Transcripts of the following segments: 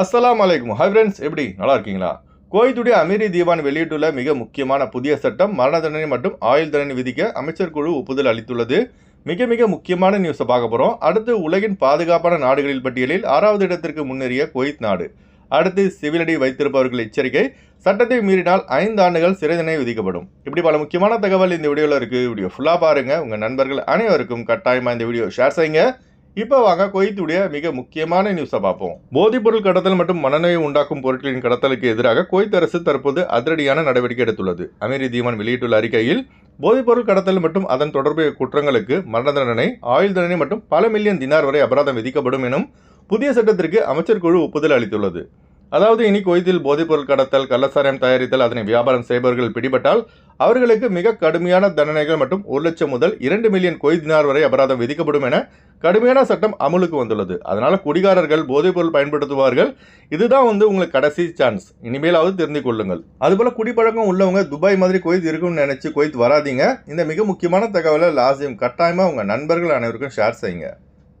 அஸ்லாம் அலைக்கும் hi friends எப்படி? நல்லா இருக்கீங்களா கோயத்துடைய அமீரி தீவான் வெளியிட்டுள்ள மிக முக்கியமான புதிய சட்டம் மரண தண்டனை மற்றும் ஆயுள் தண்டனை விதிக்க அமைச்சர் குழு ஒப்புதல் அளித்துள்ளது. மிக மிக முக்கியமான நியூஸை பார்க்க போகிறோம் அடுத்து உலகின் பாதுகாப்பான நாடுகளில் பட்டியலில் ஆறாவது இடத்திற்கு முன்னேறிய குவைத் நாடு. அடுத்து சிவிலடி வைத்திருப்பவர்கள் எச்சரிக்கை சட்டத்தை மீறினால் ஐந்து ஆண்டுகள் சிறை தண்டனை விதிக்கப்படும். இப்படி பல முக்கியமான தகவல் இந்த வீடியோவில் இருக்குது வீடியோ ஃபுல்லாக பாருங்கள் உங்கள் நண்பர்கள் அனைவருக்கும் கட்டாயமாக இந்த வீடியோ ஷேர் செய்யுங்க. இப்போ வாங்க குவைத்துடைய மிக முக்கியமான நியூஸை பார்ப்போம். போதைப்பொருள் கடத்தல் மற்றும் மனநோயை உண்டாக்கும் பொருட்களின் கடத்தலுக்கு எதிராக குவைத் அரசு தற்போது அதிரடியான நடவடிக்கை எடுத்துள்ளது. அமீரி தீவன் வெளியிட்டுள்ள அறிக்கையில் போதைப்பொருள் கடத்தல் மற்றும் அதன் தொடர்புடைய குற்றங்களுக்கு மரண தண்டனை ஆயுள் தண்டனை மற்றும் பல மில்லியன் தினார் வரை அபராதம் விதிக்கப்படும் எனும் புதிய சட்டத்திற்கு அமைச்சர் குழு ஒப்புதல் அளித்துள்ளது. அதாவது இனி குவைத்தில் போதைப்பொருள் கடத்தல் கள்ளசாரம் தயாரித்தல் அதனை வியாபாரம் செய்பவர்கள் பிடிபட்டால் அவர்களுக்கு மிக கடுமையான தண்டனைகள் மற்றும் ஒரு லட்சம் முதல் இரண்டு மில்லியன் கொய்தினார் வரை அபராதம் விதிக்கப்படும் என கடுமையான சட்டம் அமலுக்கு வந்துள்ளது. அதனால் குடிகாரர்கள் போதைப்பொருள் பயன்படுத்துவார்கள். இதுதான் வந்து உங்களுக்கு கடைசி சான்ஸ் இனிமேலாவது தெரிந்து கொள்ளுங்கள். அதுபோல் குடிப்பழக்கம் உள்ளவங்க துபாய் மாதிரி கொய்த் இருக்கும்னு நினச்சி கொய்த் வராதீங்க. இந்த மிக முக்கியமான தகவலை லாசியம் கட்டாயமாக உங்கள் நண்பர்கள் அனைவருக்கும் ஷேர் செய்யுங்க.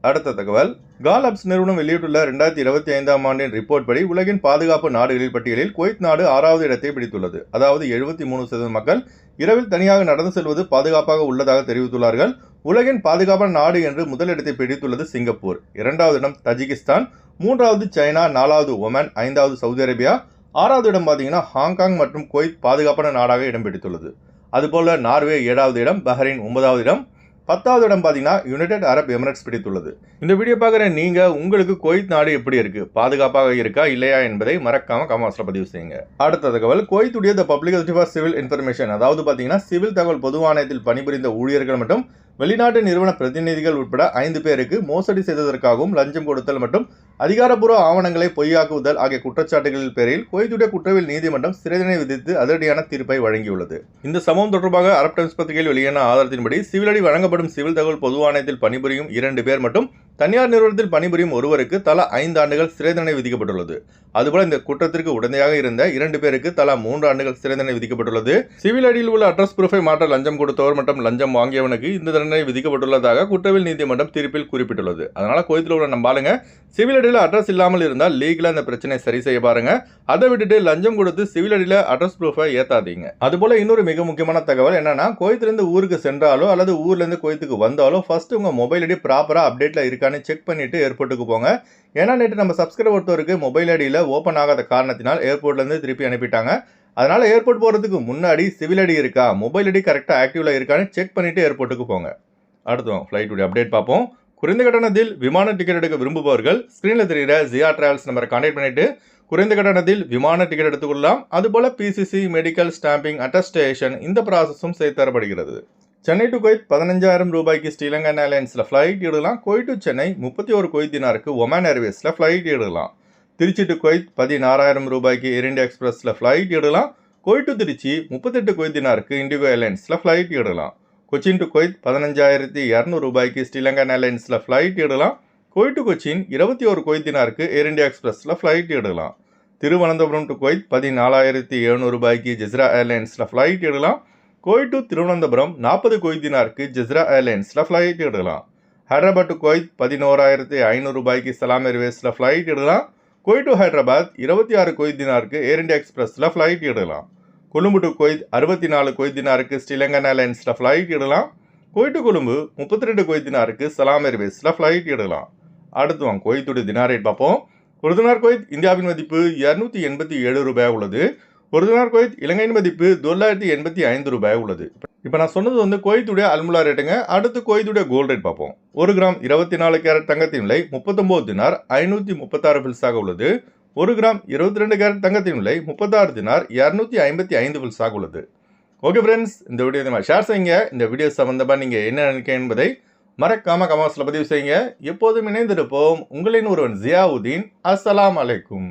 அடுத்த தகவல். காலப்ஸ் நிறுவனம் வெளியிட்டுள்ள ரெண்டாயிரத்தி இருபத்தி ஐந்தாம் ஆண்டின் ரிப்போர்ட் படி உலகின் பாதுகாப்பு நாடுகளில் பட்டியலில் குவைத் நாடு ஆறாவது இடத்தை பிடித்துள்ளது. அதாவது எழுபத்தி மூணு சதவீத மக்கள் இரவில் தனியாக நடந்து செல்வது பாதுகாப்பாக உள்ளதாக தெரிவித்துள்ளார்கள். உலகின் பாதுகாப்பான நாடு என்று முதலிடத்தை பிடித்துள்ளது சிங்கப்பூர். இரண்டாவது இடம் தஜிகிஸ்தான். மூன்றாவது சைனா. நாலாவது ஒமன். ஐந்தாவது சவுதி அரேபியா. ஆறாவது இடம் பார்த்தீங்கன்னா ஹாங்காங் மற்றும் குவைத் பாதுகாப்பான நாடாக இடம் பிடித்துள்ளது. அதுபோல நார்வே ஏழாவது இடம் பஹ்ரைன் ஒன்பதாவது இடம் பத்தாவது இடம் பார்த்தீங்கன்னா யுனைடெட் அரப் எமிரேட்ஸ் பிடித்துள்ளது. இந்த வீடியோ பார்க்குற நீங்கள் உங்களுக்கு குவைத் நாடு எப்படி இருக்கு? பாதுகாப்பாக இருக்கா இல்லையா என்பதை மறக்காம கமாஸில் பதிவு செய்யுங்க. அடுத்த தகவல் குவைத்துடைய the public for civil information அதாவது பார்த்தீங்கன்னா சிவில் தகவல் பொது ஆணையத்தில் பணிபுரிந்த ஊழியர்கள் மற்றும் வெளிநாட்டு நிறுவன பிரதிநிதிகள் உட்பட ஐந்து பேருக்கு மோசடி செய்ததற்காகவும் லஞ்சம் கொடுத்தல் மற்றும் அதிகாரப்பூர்வ ஆவணங்களை பொய்யாக்குதல் ஆகிய குற்றச்சாட்டுகளின் பேரில் குவைத்துடைய குற்றவியல் நீதிமன்றம் சிறைதனை விதித்து அதிரடியான தீர்ப்பை வழங்கியுள்ளது. இந்த சம்பவம் தொடர்பாக அரப் டைம்ஸ் பத்திரிகையில் வெளியான ஆதாரத்தின்படி சிவிலடி வழங்கப்படும் சிவில் தகவல் பொது ஆணையத்தில் பணிபுரியும் இரண்டு பேர் மற்றும் தனியார் நிறுவனத்தில் பணிபுரியும் ஒருவருக்கு தலா ஐந்து ஆண்டுகள் சிறை தண்டனை விதிக்கப்பட்டுள்ளது. அதுபோல இந்த குற்றத்திற்கு உடந்தையாக இருந்த இரண்டு பேருக்கு தலா மூன்று ஆண்டுகள் சிறை தண்டனை விதிக்கப்பட்டுள்ளது. சிவில் அடியில் உள்ள அட்ரஸ் ப்ரூஃபை மாற்ற லஞ்சம் கொடுத்தவர் மற்றும் லஞ்சம் வாங்கியவனுக்கு இந்த தண்டனை விதிக்கப்பட்டுள்ளதாக குற்றவியல் நீதிமன்றம் தீர்ப்பில் குறிப்பிட்டுள்ளது. அதனால கோயத்தில் உள்ள நம்ம ஆளுங்க சிவில் அடியில் அட்ரஸ் இல்லாமல் இருந்தால் லீகலாக அந்த பிரச்சனை சரி செய்ய பாருங்க. அதை விட்டுட்டு லஞ்சம் கொடுத்து சிவில் அடியில் அட்ரஸ் ப்ரூஃபை ஏத்தாதீங்க. அதுபோல இன்னொரு மிக முக்கியமான தகவல் என்னன்னா கோயத்திலிருந்து ஊருக்கு சென்றாலோ அல்லது ஊர்லேருந்து கோயத்துக்கு வந்தாலோ ஃபர்ஸ்ட் உங்க மொபைல் ஐடி ப்ராப்பராக அப்டேட்ல இருக்கான்னு செக் பண்ணிட்டு ஏர்போர்ட்டுக்கு போங்க. ஏன்னா நேற்று நம்ம சப்ஸ்கிரைபர் ஒருத்தருக்கு மொபைல் ஐடியில் ஓப்பன் ஆகாத காரணத்தினால் ஏர்போர்ட்லேருந்து திருப்பி அனுப்பிட்டாங்க. அதனால் ஏர்போர்ட் போகிறதுக்கு முன்னாடி சிவில் ஐடி இருக்கா மொபைல் ஐடி கரெக்டாக ஆக்டிவ்ல இருக்கான்னு செக் பண்ணிட்டு ஏர்போர்ட்டுக்கு போங்க. அடுத்தோம் ஃப்ளைட்டுடைய அப்டேட் பார்ப்போம். குறைந்த கட்டணத்தில் விமான டிக்கெட் எடுக்க விரும்புபவர்கள் ஸ்க்ரீனில் தெரிகிற ஜியா டிராவல்ஸ் நம்பரை கான்டாக்ட் பண்ணிட்டு குறைந்த கட்டணத்தில் விமான டிக்கெட் எடுத்துக்கொள்ளலாம் அதுபோல் பிசிசி மெடிக்கல் ஸ்டாம்பிங் அட்டஸ்டேஷன் இந்த ப்ராசஸும் செய்து தரப்படுகிறது. சென்னை டு குவைத் பதினஞ்சாயிரம் ரூபாய்க்கு ஸ்ரீலங்கன் ஏர்லைன்ஸில் ஃப்ளைட் எடுக்கலாம். குவைத் டு சென்னை முப்பத்தி ஒரு குவைத் தினாருக்கு ஒமான் ஏர்வேஸில் ஃப்ளைட் எடுக்கலாம். திருச்சி டு குவைத் பதினாறாயிரம் ரூபாய்க்கு ஏர் இண்டியா எக்ஸ்பிரஸில் ஃப்ளைட் எடுக்கலாம். குவைத் டு திருச்சி முப்பத்தெட்டு குவைத் தினாருக்கு இண்டிகோ ஏர்லைன்ஸில் ஃப்ளைட் எடுக்கலாம். கொச்சின் டு குவைத் பதினஞ்சாயிரத்தி இரநூறு ரூபாய்க்கு ஸ்ரீலங்கன் ஏர்லைன்ஸில் ஃப்ளைட் எடுக்கலாம். குவைத் டு கொச்சின் இருபத்தி ஒரு குவைத் தினாருக்கு ஏர் இண்டியா எக்ஸ்பிரஸில் ஃப்ளைட் எடுக்கலாம். திருவனந்தபுரம் டு குவைத் பதினாலாயிரத்தி எழுநூறு ரூபாய்க்கு ஜிஸ்ரா ஏர்லைன்ஸில் ஃப்ளைட் எடுக்கலாம். குவைத் டு திருவனந்தபுரம் நாற்பது கொய்தினாருக்கு தினாருக்கு ஜெஸ்ரா ஏர்லைன்ஸில் ஃப்ளைட் எடுக்கலாம். ஹைதராபாத் டு குவைத் பதினோராயிரத்தி ஐநூறு ரூபாய்க்கு சலாம் ஏர்வேஸில் ஃப்ளைட் எடுக்கலாம். கோயி டு ஹைதராபாத் இருபத்தி ஆறு குவைத் தினாருக்கு ஏர் இந்தியா எக்ஸ்பிரஸில் ஃப்ளைட் எடுக்கலாம். கொழும்பு டு குவைத் அறுபத்தி நாலு குவைத் தினாருக்கு ஸ்ரீலங்கன் ஏர்லைன்ஸில் ஃப்ளைட் எடுக்கலாம். குவைட் டு கொழும்பு முப்பத்தி ரெண்டு குவைத் தினாருக்கு சலாம் ஏர்வேஸில் ஃப்ளைட் எடுக்கலாம். அடுத்து வாங்க கோயத்துடைய தினார் ரேட் பார்ப்போம். ஒரு தினார் கோயத் இந்தியாவின் மதிப்பு இரநூத்தி எண்பத்தி ஏழு ரூபாய் உள்ளது. ஒரு தினார் குவைத் இலங்கையின் மதிப்பு தொள்ளாயிரத்தி எண்பத்தி ஐந்து ரூபாய் உள்ளது. இப்போ நான் சொன்னது வந்து கோயத்துடைய அல்முலா ரேட்டுங்க அடுத்து கோயத்துடைய கோல்ட் ரேட் பார்ப்போம். ஒரு கிராம் இருபத்தி நாலு கேரட் தங்கத்தின் விலை முப்பத்தொம்போது தினார் ஐநூற்றி முப்பத்தாறு பில்ஸாக உள்ளது. ஒரு கிராம் இருபத்தி ரெண்டு கேரட் தங்கத்தின் விலை முப்பத்தாறு தினார் இரநூத்தி ஐம்பத்தி ஐந்து பில்ஸாக உள்ளது. ஓகே ஃப்ரெண்ட்ஸ் இந்த வீடியோ இந்த ஷேர் செய்யுங்க. இந்த வீடியோ சம்மந்தமாக நீங்கள் என்ன நினைக்க என்பதை மறக்காம கமாஸில் பதிவு செய்யுங்க. எப்போதும் இணைந்திருப்போம். உங்களின் ஒருவன் ஜியாவுதீன். அஸ்ஸலாம் அலைக்கும்.